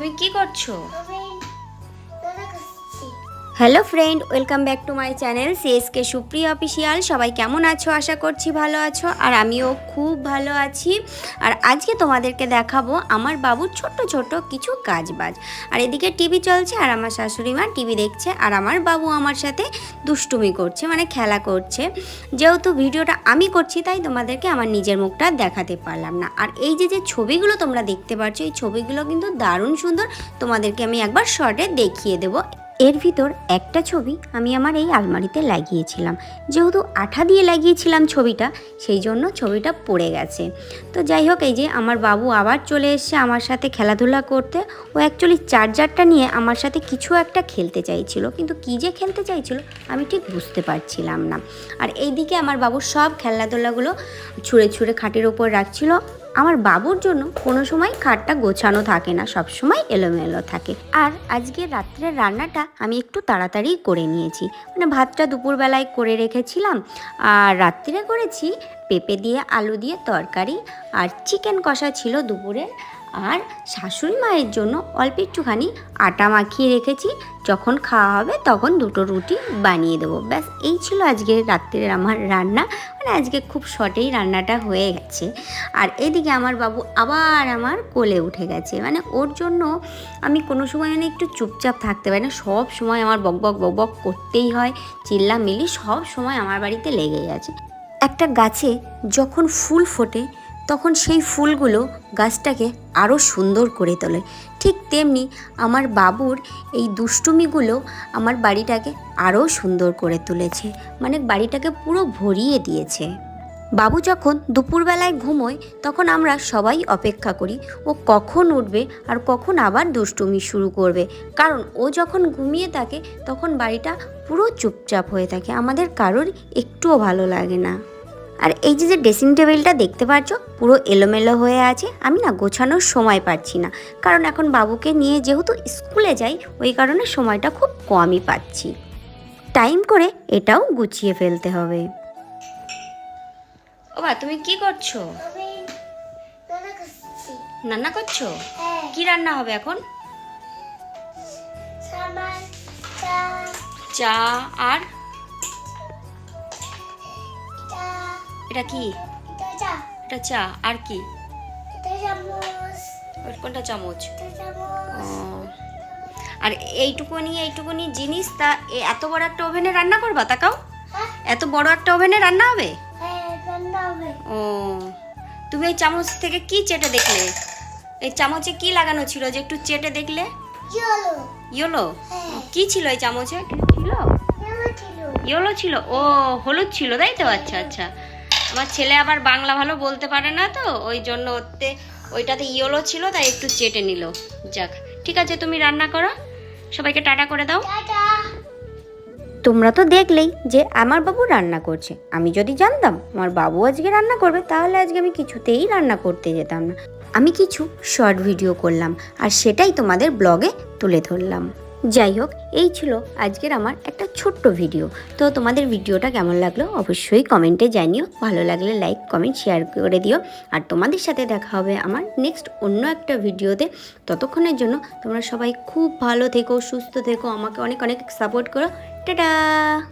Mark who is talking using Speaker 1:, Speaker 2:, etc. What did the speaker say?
Speaker 1: তুমি কি করছ?
Speaker 2: Hello friend, welcome back to my channel CSK Supriyo official. সবাই কেমন আছো? আশা করছি ভালো আছো। আর আমিও খুব ভালো আছি। আর আজকে তোমাদেরকে দেখাবো আমার বাবুর ছোট ছোট কিছু কাজ বাজ আর এদিকে টিভি চলছে আর আমার শাশুড়ি মা টিভি দেখছে। আর আমার বাবু আমার সাথে দুষ্টুমি করছে মানে খেলা করছে। যেহেতু ভিডিওটা আমি করছি, তাই তোমাদেরকে আমার নিজের মুখটা দেখাতে পারলাম না। আর এই যে যে ছবিগুলো তোমরা দেখতে পাচ্ছ এই ছবিগুলো কিন্তু দারুণ সুন্দর। তোমাদেরকে আমি একবার শর্টে দেখিয়ে দেবো। এর ভিতর একটা ছবি আমি আমার এই আলমারিতে লাগিয়েছিলাম। যেহেতু আঠা দিয়ে লাগিয়েছিলাম ছবিটা, সেই জন্য ছবিটা পড়ে গেছে। তো যাই হোক, এই যে আমার বাবু আবার চলে এসছে আমার সাথে খেলাধুলা করতে। ও অ্যাকচুয়ালি চার্জারটা নিয়ে আমার সাথে কিছু একটা খেলতে চাইছিল। কিন্তু কী যে খেলতে চাইছিল, আমি ঠিক বুঝতে পারছিলাম না। আর এইদিকে আমার বাবুর সব খেলাধুলাগুলো ছুঁড়ে ছুঁড়ে খাটের ওপর রাখছিল। আমার বাবুর জন্য কোনো সময় খাটটা গোছানো থাকে না, সব সময় এলোমেলো থাকে। আর আজকে রাত্রের রান্নাটা আমি একটু তাড়াতাড়ি করে নিয়েছি। মানে ভাতটা দুপুরবেলায় করে রেখেছিলাম আর রাত্রে করেছি পেঁপে দিয়ে, আলু দিয়ে তরকারি আর চিকেন কষা ছিল দুপুরে। আর শাশুড়ি মায়ের জন্য অল্প একটুখানি আটা মাখিয়ে রেখেছি। যখন খাওয়া হবে তখন দুটো রুটি বানিয়ে দেবো। ব্যাস, এই ছিল আজকে রাত্রের আমার রান্না। মানে আজকে খুব শর্টেই রান্নাটা হয়ে গেছে। আর এদিকে আমার বাবু আবার আমার কোলে উঠে গেছে। মানে ওর জন্য আমি কোনো সময় মানে একটু চুপচাপ থাকতে পারি না। সব সময় আমার বক বক বক বক করতেই হয়। চিল্লা মিলি সব সময় আমার বাড়িতে লেগেই আছে। একটা গাছে যখন ফুল ফোটে তখন সেই ফুলগুলো গাছটাকে আরও সুন্দর করে তোলে। ঠিক তেমনি আমার বাবুর এই দুষ্টুমিগুলো আমার বাড়িটাকে আরও সুন্দর করে তুলেছে। মানে বাড়িটাকে পুরো ভরিয়ে দিয়েছে। বাবু যখন দুপুরবেলায় ঘুমোয়, তখন আমরা সবাই অপেক্ষা করি, ও কখন উঠবে আর কখন আবার দুষ্টুমি শুরু করবে। কারণ ও যখন ঘুমিয়ে থাকে, তখন বাড়িটা পুরো চুপচাপ হয়ে থাকে। আমাদের কারোর একটুও ভালো লাগে না। আর এই যে যে ড্রেসিং টেবিলটা দেখতে পাচ্ছ পুরো এলোমেলো হয়ে আছে। আমি না গোছানোর সময় পাচ্ছি না। কারণ এখন বাবুকে নিয়ে যেহেতু স্কুলে যাই ওই কারণে সময়টা খুব কমই পাচ্ছি। টাইম করে এটাও গুছিয়ে ফেলতে হবে। ও বা তুমি কি করছ? রান্না করছ।
Speaker 1: হ্যাঁ।
Speaker 2: কি রান্না হবে এখন?
Speaker 1: চা
Speaker 2: আর এটা কি?
Speaker 1: এটা চা।
Speaker 2: এটা চা। আর কি? কোনটা চামচ? আর এইটুকুনি এইটুকুনি জিনিস তা এত বড় একটা ওভেনে রান্না করবা তাকাও।
Speaker 1: হ্যাঁ।
Speaker 2: এত বড় একটা ওভেনে রান্না হবে?
Speaker 1: হ্যাঁ রান্না হবে।
Speaker 2: ও। তুমি এই চামচ থেকে কি চেটে দেখলে? এই চামচে কি লাগানো ছিল যে একটু চেটে দেখলে? ইয়োলো।
Speaker 1: হ্যাঁ।
Speaker 2: কি ছিল এই চামচে? ছিল। ইয়োলো ছিল? ও হলুদ ছিল তাই তো? আচ্ছা আচ্ছা। আমার ছেলে আবার বাংলা ভালো বলতে পারে না তো ওই জন্য ওতে ওইটাতে ইয়োলো ছিল তাই একটু চেটে নিল। যাক ঠিক আছে তুমি রান্না করো। সবাইকে টাটা করে দাও। তোমরা তো দেখলেই যে আমার বাবু রান্না করছে। আমি যদি জানতাম আমার বাবু আজকে রান্না করবে তাহলে আজকে আমি কিছুতেই রান্না করতে যেতাম না। আমি কিছু শর্ট ভিডিও করলাম আর সেটাই তোমাদের ব্লগে তুলে ধরলাম। যাই হোক, এই ছিল আজকের আমার একটা ছোট্ট ভিডিও। তো তোমাদের ভিডিওটা কেমন লাগল অবশ্যই কমেন্টে জানিও। ভালো লাগলে লাইক, কমেন্ট, শেয়ার করে দিও। আর তোমাদের সাথে দেখা হবে আমার নেক্সট অন্য একটা ভিডিওতে। ততক্ষণের জন্য তোমরা সবাই খুব ভালো থেকো, সুস্থ থেকো, আমাকে অনেক অনেক সাপোর্ট করো। টাটা!